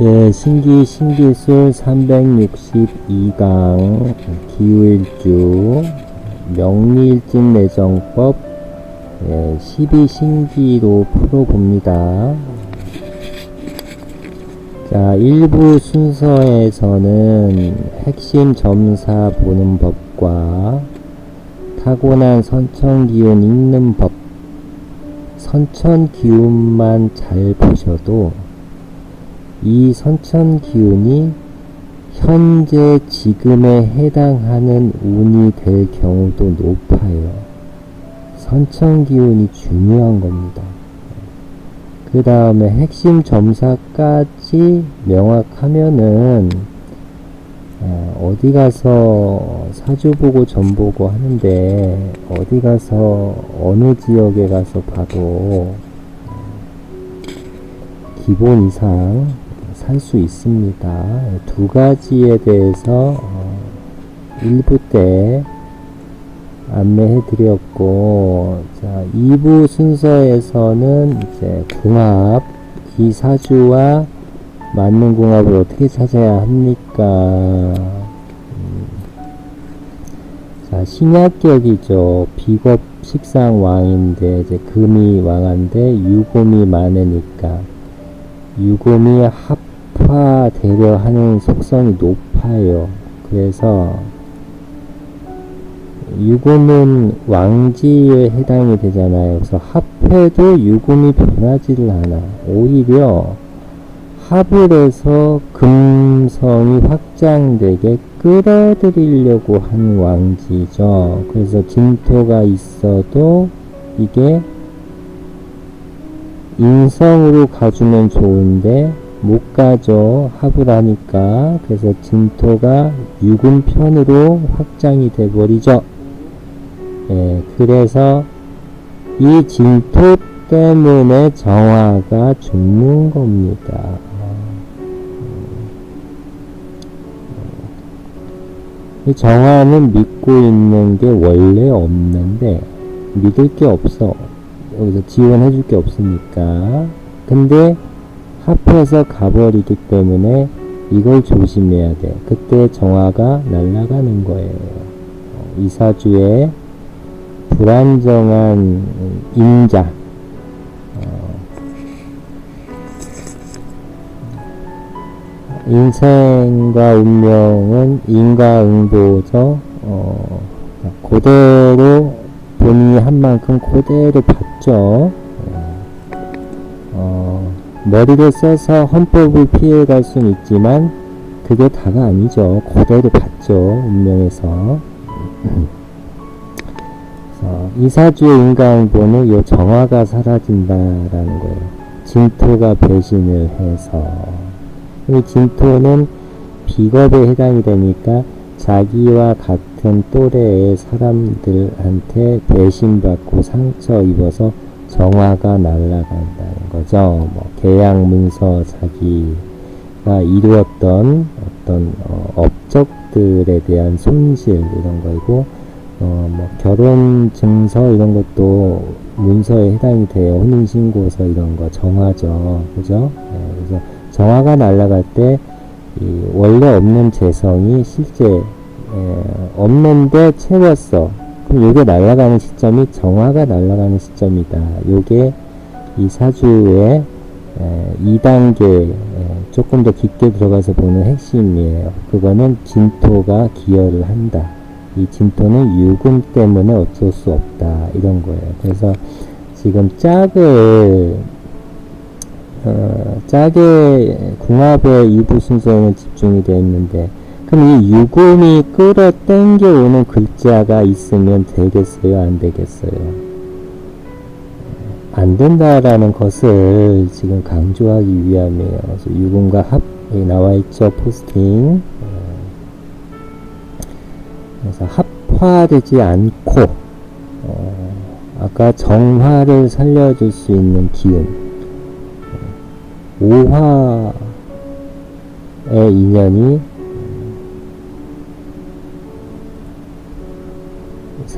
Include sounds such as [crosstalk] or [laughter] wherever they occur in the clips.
예, 신기 신기술 362강 기후일주 명리일진 내정법 예, 12신기로 풀어봅니다. 자, 1부 순서에서는 핵심 점사 보는 법과 타고난 선천기운 읽는 법 선천기운만 잘 보셔도 이 선천 기운이 현재 지금에 해당하는 운이 될 경우도 높아요. 선천 기운이 중요한 겁니다. 그 다음에 핵심 점사까지 명확하면은 어, 어디 가서 사주 보고 점 보고 하는데 어디 가서 어느 지역에 가서 봐도 기본 이상 살수 있습니다. 두 가지에 대해서 어, 1부 때 안내해 드렸고, 자, 2부 순서에서는 이제 궁합, 이 사주와 맞는 궁합을 어떻게 찾아야 합니까? 음, 자, 신약격이죠. 비겁 식상 왕인데, 이제 금이 왕한데, 유금이 많으니까, 유금이 합 화되려 하는 속성이 높아요. 그래서 유금은 왕지에 해당이 되잖아요. 그래서 합해도 유금이 변하지를 않아. 오히려 합을 해서 금성이 확장되게 끌어들이려고 한 왕지죠. 그래서 진토가 있어도 이게 인성으로 가주면 좋은데 못 가죠. 하니까. 그래서 진토가 유금편으로 확장이 돼 버리죠. 예, 그래서 이 진토 때문에 정화가 죽는 겁니다. 이 정화는 믿고 있는 게 원래 없는데 믿을 게 없어. 여기서 지원해 줄 게 없으니까. 근데 합해서 가버리기 때문에 이걸 조심해야 돼. 그때 정화가 날아가는 거예요. 어, 이사주의 불안정한 인자. 어, 인생과 운명은 인과응보죠. 어, 그대로 본인이 한 만큼 그대로 받죠. 어, 머리를 써서 헌법을 피해갈 수는 있지만 그게 다가 아니죠. 그대로 받죠. 운명에서. [clears throat] 이사주의 인간보는 요 정화가 사라진다라는 거예요. 진토가 배신을 해서 이 진토는 비겁에 해당이 되니까 자기와 같은 또래의 사람들한테 배신받고 상처 입어서 정화가 날아간다는 거죠. 뭐 계약 문서 자기가 이루었던 어떤 어, 업적들에 대한 손실 이런 거이고 어, 뭐 결혼 증서 이런 것도 문서에 해당이 돼요. 혼인 신고서 이런 거 정화죠. 그죠? 네, 그래서 정화가 날아갈 때이 원래 없는 재성이 실제 에, 없는데 채웠어. 이게 날아가는 시점이 정화가 날아가는 시점이다. 요게 이 사주의 에, 2단계 에, 조금 더 깊게 들어가서 보는 핵심이에요. 그거는 진토가 기여를 한다. 이 진토는 유금 때문에 어쩔 수 없다. 이런 거예요. 그래서 지금 짝을 어, 짝의 궁합의 일부 순서에는 집중이 되어 있는데 그럼 이 유금이 끌어 당겨 오는 글자가 있으면 되겠어요? 안 되겠어요? 안 된다라는 것을 지금 강조하기 위함이에요. 그래서 유금과 합 여기 나와 있죠 포스팅. 그래서 합화되지 않고 어, 아까 정화를 살려줄 수 있는 기운. 오화의 인연이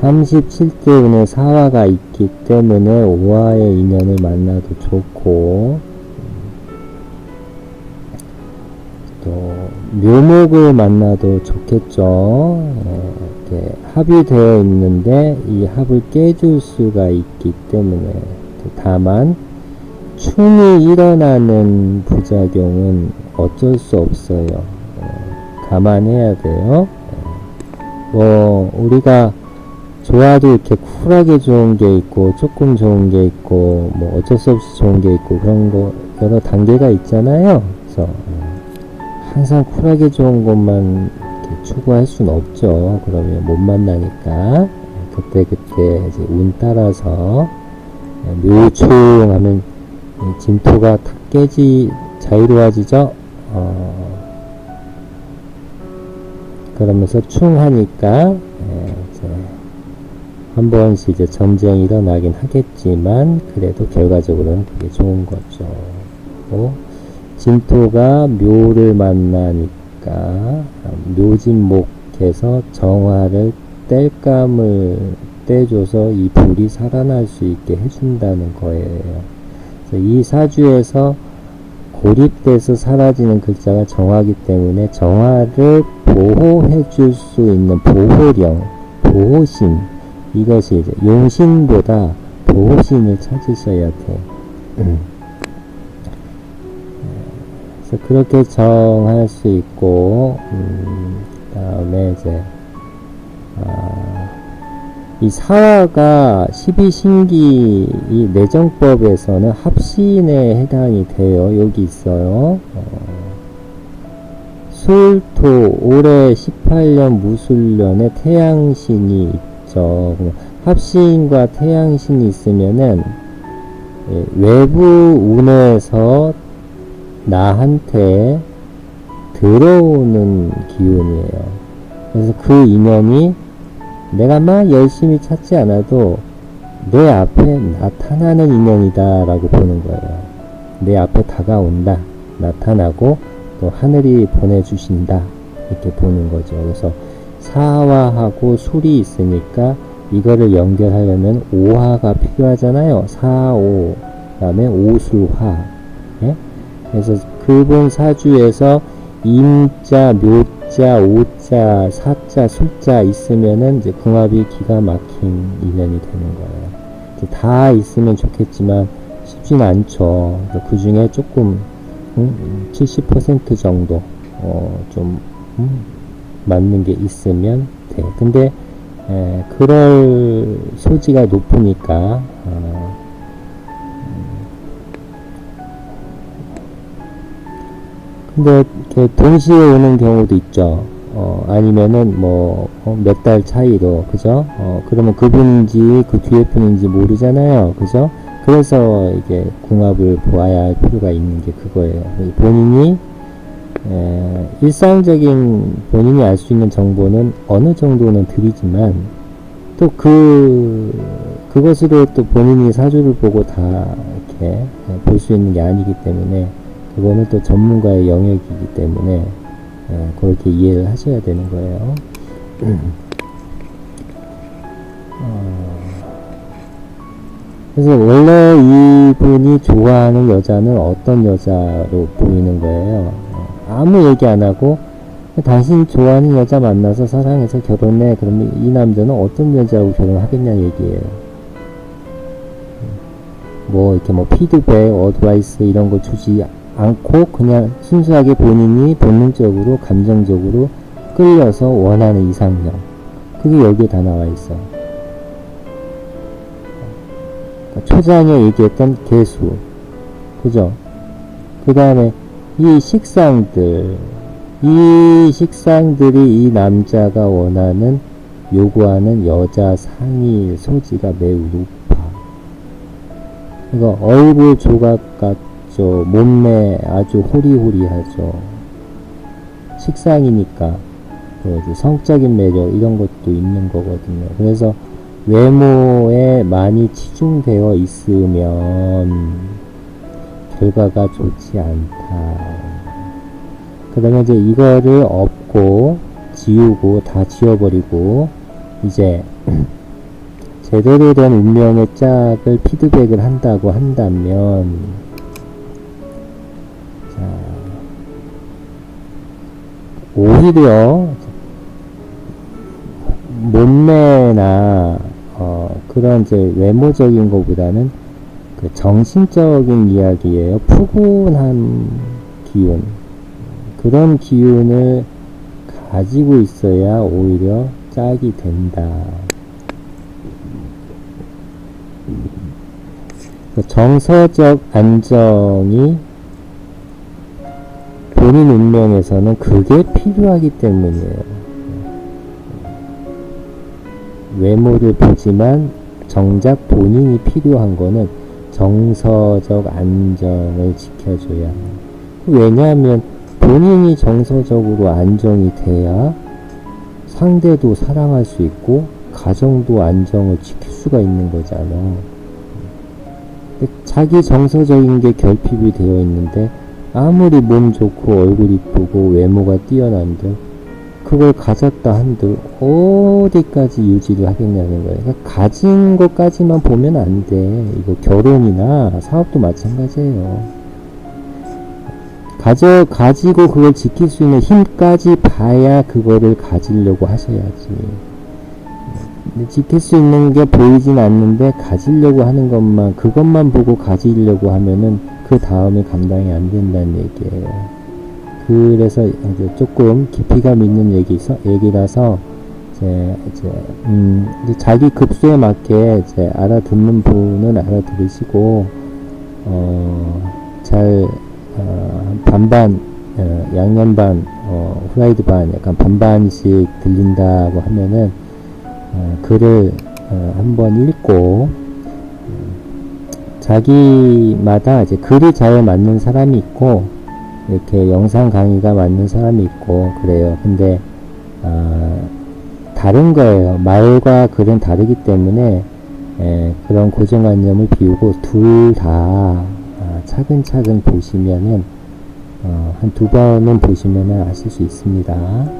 37대 운의 사화가 있기 때문에 오화의 인연을 만나도 좋고 또 묘목을 만나도 좋겠죠. 예, 이렇게 합이 되어 있는데 이 합을 깨줄 수가 있기 때문에 다만 충이 일어나는 부작용은 어쩔 수 없어요. 어, 감안해야 돼요. 예. 뭐 우리가 좋아도 이렇게 쿨하게 좋은 게 있고 조금 좋은 게 있고 뭐 어쩔 수 없이 좋은 게 있고 그런 거 여러 단계가 있잖아요. 그래서 어, 항상 쿨하게 좋은 것만 추구할 수는 없죠. 그러면 못 만나니까 그때 그때 이제 운 따라서 묘충하면 이 진토가 탁 깨지 자유로워지죠. 어, 그러면서 충하니까 예, 한 번씩 이제 점쟁이 일어나긴 하겠지만 그래도 결과적으로는 그게 좋은 거죠. 또 진토가 묘를 만나니까 묘진목해서 정화를 뗄감을 떼줘서 이 불이 살아날 수 있게 해준다는 거예요. 이 사주에서 고립돼서 사라지는 글자가 정화기 때문에 정화를 보호해 줄 수 있는 보호령, 보호신 이것이 이제 용신보다 보호신을 찾으셔야 돼. 그래서 그렇게 정할 수 있고, 음, 다음에 이제, 아, 이 사화가 12신기 이 내정법에서는 합신에 해당이 돼요. 여기 있어요. 어, 술토 올해 18년 무술년에 태양신이 있죠. 그럼 합신과 태양신이 있으면은 예, 외부 운에서 나한테 들어오는 기운이에요. 그래서 그 인연이 내가 막 열심히 찾지 않아도 내 앞에 나타나는 인연이다 라고 보는 거예요. 내 앞에 다가온다. 나타나고 또 하늘이 보내주신다. 이렇게 보는 거죠. 그래서 사화하고 술이 있으니까 이거를 연결하려면 오화가 필요하잖아요. 사오, 그 다음에 오술화. 예? 그래서 근본 사주에서 임자, 묘자, 오자, 사자, 술자 있으면은 이제 궁합이 기가 막힌 인연이 되는 거예요. 다 있으면 좋겠지만 쉽진 않죠. 그 중에 조금 음, 70% 정도 어, 좀 음, 맞는 게 있으면 돼. 근데 에, 그럴 소지가 높으니까 어, 근데 이렇게 동시에 오는 경우도 있죠. 어, 아니면은 뭐 몇 달 차이로 그죠? 어, 그러면 그분인지 그 뒤에 분인지 모르잖아요. 그죠? 그래서 이게 궁합을 보아야 할 필요가 있는 게 그거예요. 본인이 에, 일상적인 본인이 알 수 있는 정보는 어느 정도는 드리지만 또 그 그것으로 또 본인이 사주를 보고 다 이렇게 볼 수 있는 게 아니기 때문에 그거는 또 전문가의 영역이기 때문에 예, 그렇게 이해를 하셔야 되는 거예요. [clears throat] 어, 그래서 원래 이분이 좋아하는 여자는 어떤 여자로 보이는 거예요. 어, 아무 얘기 안 하고 당신 좋아하는 여자 만나서 사랑해서 결혼해. 그러면 이 남자는 어떤 여자하고 결혼하겠냐 얘기예요. 뭐 이렇게 뭐 피드백, 어드바이스 이런 거 주지 않고 그냥 순수하게 본인이 본능적으로 감정적으로 끌려서 원하는 이상형 그게 여기에 다 나와 있어 그러니까 초장에 얘기했던 개수 그죠 그 다음에 이 식상들 이 식상들이 이 남자가 원하는 요구하는 여자 상의 소지가 매우 높아 이거 얼굴 조각 같 죠. 몸매 아주 호리호리하죠. 식상이니까 성적인 매력 이런 것도 있는 거거든요. 그래서 외모에 많이 치중되어 있으면 결과가 좋지 않다. 그러면 이제 이거를 업고 지우고 다 지워버리고 이제 [clears throat] 제대로 된 운명의 짝을 피드백을 한다고 한다면 오히려 몸매나 어, 그런 이제 외모적인 것보다는 그 정신적인 이야기예요. 푸근한 기운. 그런 기운을 가지고 있어야 오히려 짝이 된다. 그 정서적 안정이 본인 운명에서는 그게 필요하기 때문이에요. 외모를 보지만 정작 본인이 필요한 거는 정서적 안정을 지켜줘야 해요. 왜냐하면 본인이 정서적으로 안정이 돼야 상대도 사랑할 수 있고 가정도 안정을 지킬 수가 있는 거잖아. 자기 정서적인 게 결핍이 되어 있는데 아무리 몸 좋고 얼굴 이쁘고 외모가 뛰어난들 그걸 가졌다 한들 어디까지 유지를 하겠냐는 거예요. 그러니까 가진 것까지만 보면 안 돼. 이거 결혼이나 사업도 마찬가지예요. 가져, 가지고 그걸 지킬 수 있는 힘까지 봐야 그거를 가지려고 하셔야지. 지킬 수 있는 게 보이진 않는데 가지려고 하는 것만, 그것만 보고 가지려고 하면은 그 다음에 감당이 안 된다는 얘기예요. 그래서 이제 조금 깊이감 있는 얘기서, 얘기라서 이제, 이제, 음, 이제 자기 급수에 맞게 이제 알아듣는 분은 알아들으시고, 어, 잘, 어, 반반, 어, 양념 반, 어, 후라이드 반, 약간 반반씩 들린다고 하면은, 어, 글을 어, 한번 읽고, 음, 자기마다 이제 글이 잘 맞는 사람이 있고, 이렇게 영상 강의가 맞는 사람이 있고, 그래요. 근데, 어, 다른 거예요. 말과 글은 다르기 때문에, 에, 그런 고정관념을 비우고, 둘 다, 아, 차근차근 보시면은 어, 한 두 번은 보시면은 아실 수 있습니다.